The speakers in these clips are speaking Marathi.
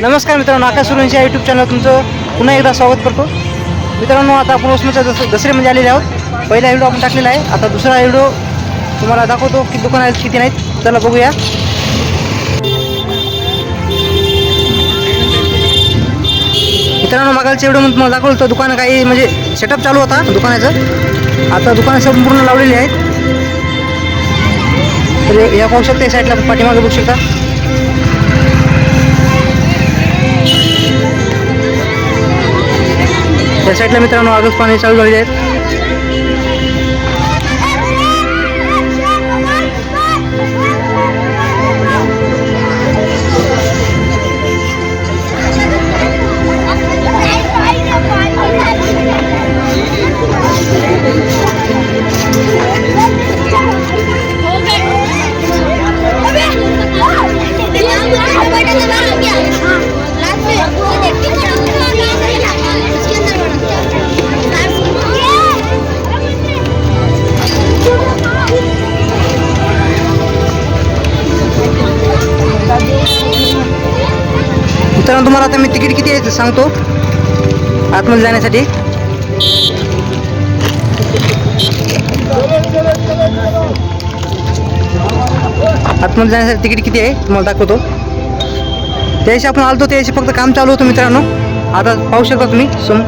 नमस्कार मित्रांनो आकाश सुरेंशी या यूट्यूब चॅनल तुमचं पुन्हा एकदा स्वागत करतो. मित्रांनो आता आपण उस्माच्या दस दसऱ्यामध्ये आलेले आहोत. पहिला व्हिडिओ आपण टाकलेला आहे. आता दुसरा व्हिडिओ तुम्हाला दाखवतो की दुकान आहेत किती नाहीत. चला बघूया. मित्रांनो मागालच्या व्हिडिओ तुम्हाला दाखवलं होतं दुकान काही म्हणजे सेटअप चालू होता दुकानाचं. आता दुकान संपूर्ण लावलेली आहेत. तर या पाहू शकता या साईडला पाठीमागे बघू शकता. या साईडला मित्रांनो आजच पाणी चालू झालेले आहेत. तुम्हाला आता मी तिकीट किती आहे सांगतो? आतमध्ये जाण्यासाठी. आतमध्ये जाण्यासाठी तिकीट किती आहे? तुम्हाला दाखवतो. त्याशी आपण आलतो त्याशी फक्त काम चालू होतं मित्रांनो. आता पाहू शकता तुम्ही सम.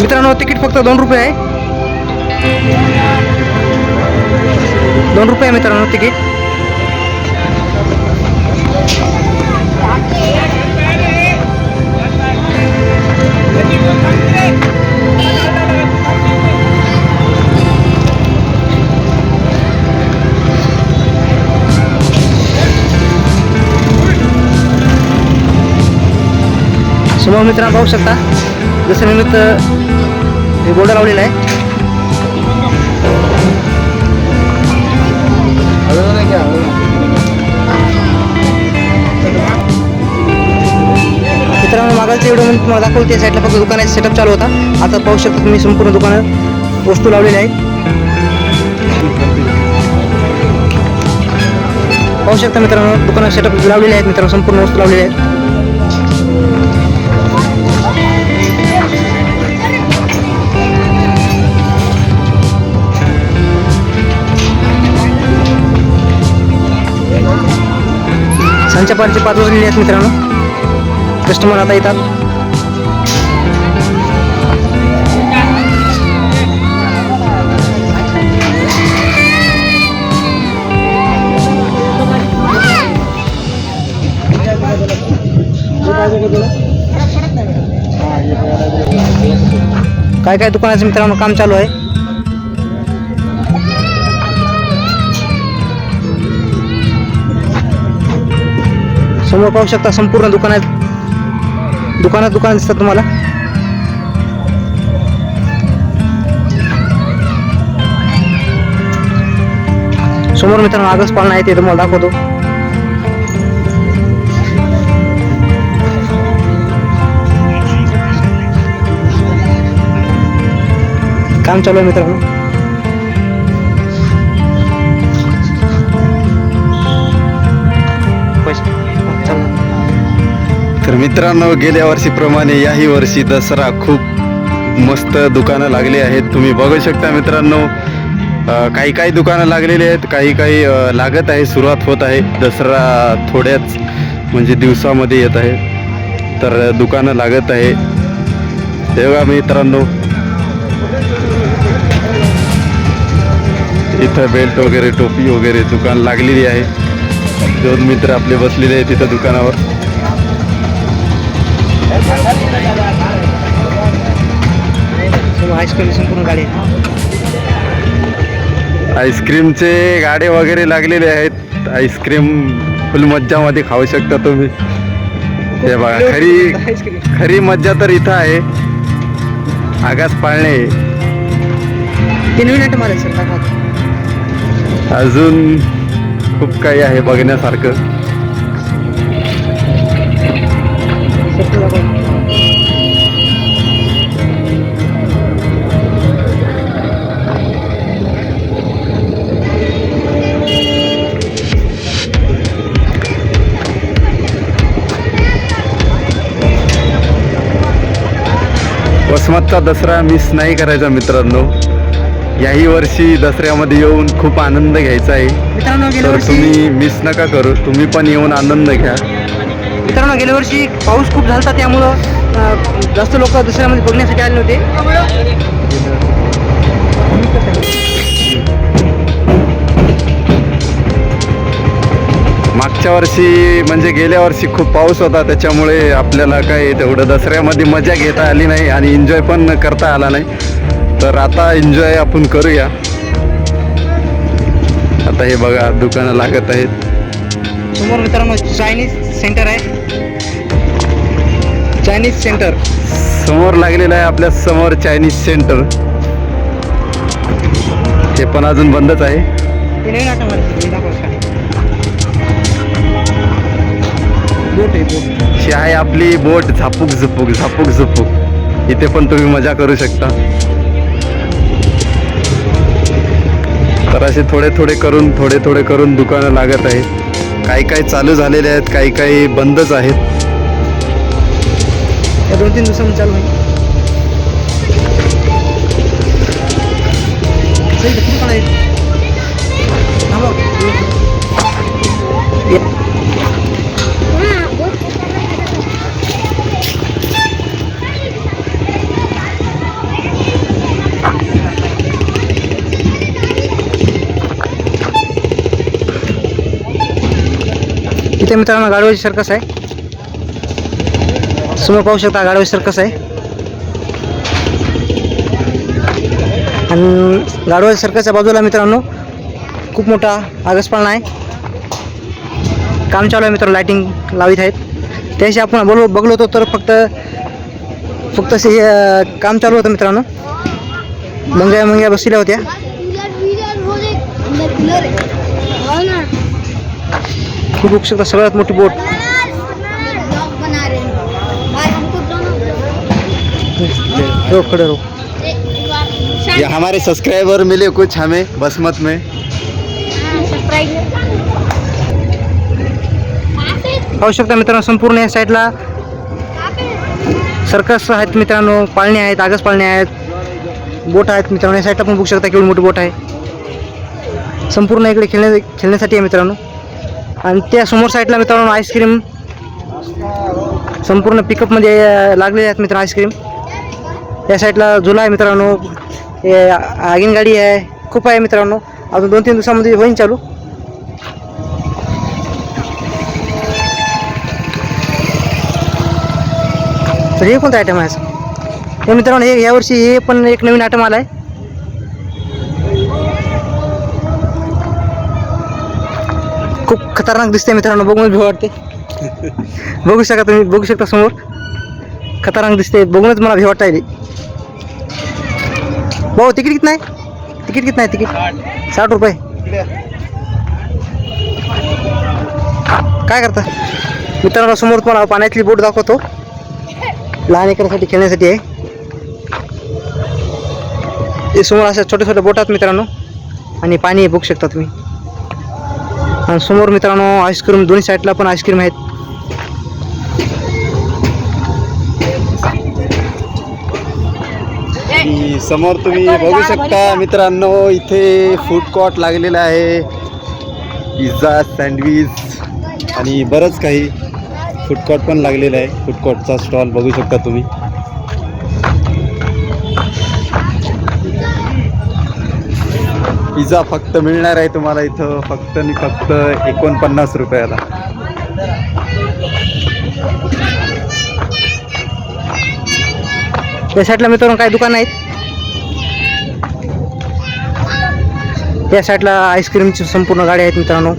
मित्रांनो तिकीट फक्त दोन रुपये आहे. दोन रुपये आहे मित्रांनो तिकीट. समोर मित्रांनो पाहू शकता जसं निमित्त हे बोर्ड लावलेलं आहे मित्रांनो व्हिडिओ तुम्हाला दाखवते त्या साईडला फक्त दुकानाचा सेटअप चालू होता. आता पाहू शकता तुम्ही संपूर्ण दुकानात वस्तू लावलेल्या आहेत. पाहू शकता मित्रांनो दुकानात सेटअप लावलेले आहेत मित्रांनो संपूर्ण वस्तू लावलेल्या आहेत. संचापारचे पाच वाजलेले आहेत मित्रांनो. कस्टमर आता येतात. काय काय दुकानाचं मित्रांनो काम चालू आहे? समोर पाहू शकता संपूर्ण दुकानात दुकानात दुकान दिसतात तुम्हाला? समोर मित्रांनो आगस पाळणा आहे ते तुम्हाला दाखवतो. काम चालू आहे मित्रांनो. तर मित्रांनो गेल्या वर्षीप्रमाणे याही वर्षी दसरा खूप मस्त दुकानं लागली आहेत. तुम्ही बघू शकता मित्रांनो काही काही दुकानं लागलेली आहेत काही काही लागत आहे सुरुवात होत आहे. दसरा थोड्याच म्हणजे दिवसामध्ये येत आहे तर दुकानं लागत आहे. हे बघा मित्रांनो इथं बेल्ट वगैरे टोपी वगैरे दुकान लागलेली आहे. दोन मित्र आपले बसलेले आहेत तिथं दुकानावर. आईस्क्रीम संपूर्ण गाडी आईस्क्रीमचे गाडे वगैरे लागलेले आहेत. आईस्क्रीम फुल मज्जामध्ये खाऊ शकता तुम्ही. हे बघा खरी खरी मज्जा तर इथं आहे. आगास पाळणे. तीन मिनिट मारे अजून खूप काही आहे बघण्यासारखं. वसमतचा दसरा मिस नाही करायचा मित्रांनो. याही वर्षी दसऱ्यामध्ये येऊन खूप आनंद घ्यायचा आहे. तर तुम्ही मिस नका करू तुम्ही पण येऊन आनंद घ्या. मित्रांनो गेल्या वर्षी पाऊस खूप झाला होता त्यामुळं जास्त लोक दुसऱ्यामध्ये बघण्यासाठी आले नव्हते मागच्या वर्षी म्हणजे गेल्या वर्षी खूप पाऊस होता त्याच्यामुळे आपल्याला काय तेवढं दसऱ्यामध्ये मजा घेता आली नाही आणि एन्जॉय पण करता आला नाही. तर आता एन्जॉय आपण करूया. आता हे बघा दुकानं लागत आहेत. समोर मित्रांनो चायनीज सेंटर आहे. चायनीज सेंटर समोर लागलेलं आहे आपल्यासमोर चायनीज सेंटर ते पण अजून बंदच आहे. बोट आहे बोट. ही आहे आपली बोट. झापूक झुपूक झापूक झुपूक. इथे पण तुम्ही मजा करू शकता. तर असे थोडे थोडे करून थोडे थोडे करून दुकानं लागत आहेत. काही काही चालू झालेले आहेत काही काही बंदच आहेत. या दोन तीन दिवसामध्ये चालू आहे इथे मित्रांनो गाडवाची सर्कस आहे समोर पाहू शकता गाडवाची सर्कस आहे आणि गाडवाची सर्कसच्या बाजूला मित्रांनो खूप मोठा आगसपाळणा आहे काम चालू आहे मित्रांनो लाईटिंग लावित आहेत त्याशी आपण बोललो बघलो होतो तर फक्त फक्त असे काम चालू होतं मित्रांनो मंग्या मंग्या बसलेल्या होत्या खूप बघू शकता. सगळ्यात मोठी बोट. रो खडे रो ये हमारे सब्सक्राइबर मिले कुछ हमें बसमत में। पाहू शकता मित्रांनो संपूर्ण या साईडला सर्कस आहेत मित्रांनो पाळणे आहेत आगस पाळणे आहेत बोट आहेत मित्रांनो. या साईडला पण बघू शकता केवढी मोठी बोट आहे. संपूर्ण इकडे खेळण्या खेळण्यासाठी आहे मित्रांनो. आणि त्या समोर साईडला मित्रांनो आईस्क्रीम संपूर्ण पिकअपमध्ये लागलेले आहेत मित्रांनो आईस्क्रीम या साईडला झुला आहे मित्रांनो. आगीन गाडी आहे. खूप आहे मित्रांनो. अजून दोन तीन दिवसामध्ये होईन चालू. तर हे कोणतं आयटम आहे? हे मित्रांनो हे यावर्षी हे पण एक नवीन आयटम आला आहे खतरनाक दिसते मित्रांनो बघूनच भीव वाटते. बघू शकता तुम्ही बघू शकता समोर. खतरनाक दिसते बघूनच मला भीव वाटता भाऊ तिकीट किती नाही? तिकीट किती नाही तिकीट? साठ रुपये. काय करता? मित्रांनो समोर तुम्हाला पाण्यातली बोट दाखवतो. लहान लेकरांसाठी खेळण्यासाठी आहे. हे समोर अशा छोट्या छोट्या बोटात मित्रांनो. आणि पाणी बघू शकता तुम्ही. आणि समोर मित्रांनो आईस्क्रीम दोन्ही साईडला पण आईस्क्रीम आहेत. की समोर तुम्ही बघू शकता मित्रांनो इथे फूड कोर्ट लागलेला आहे. पिझ्झा सँडविच आणि बरंच काही फूड कोर्ट पण लागलेलं आहे. फूड कोर्टचा स्टॉल बघू शकता तुम्ही. पिझ्झा फक्त मिळणार आहे तुम्हाला इथं. फक्त आणि फक्त एकोणपन्नास रुपयाला. या साईडला मित्रांनो काही दुकान आहेत? या साईडला आईस्क्रीमची संपूर्ण गाड्या आहेत मित्रांनो.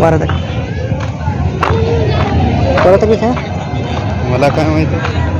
बारा तारीख बारा तारीख आहे मला काय माहिती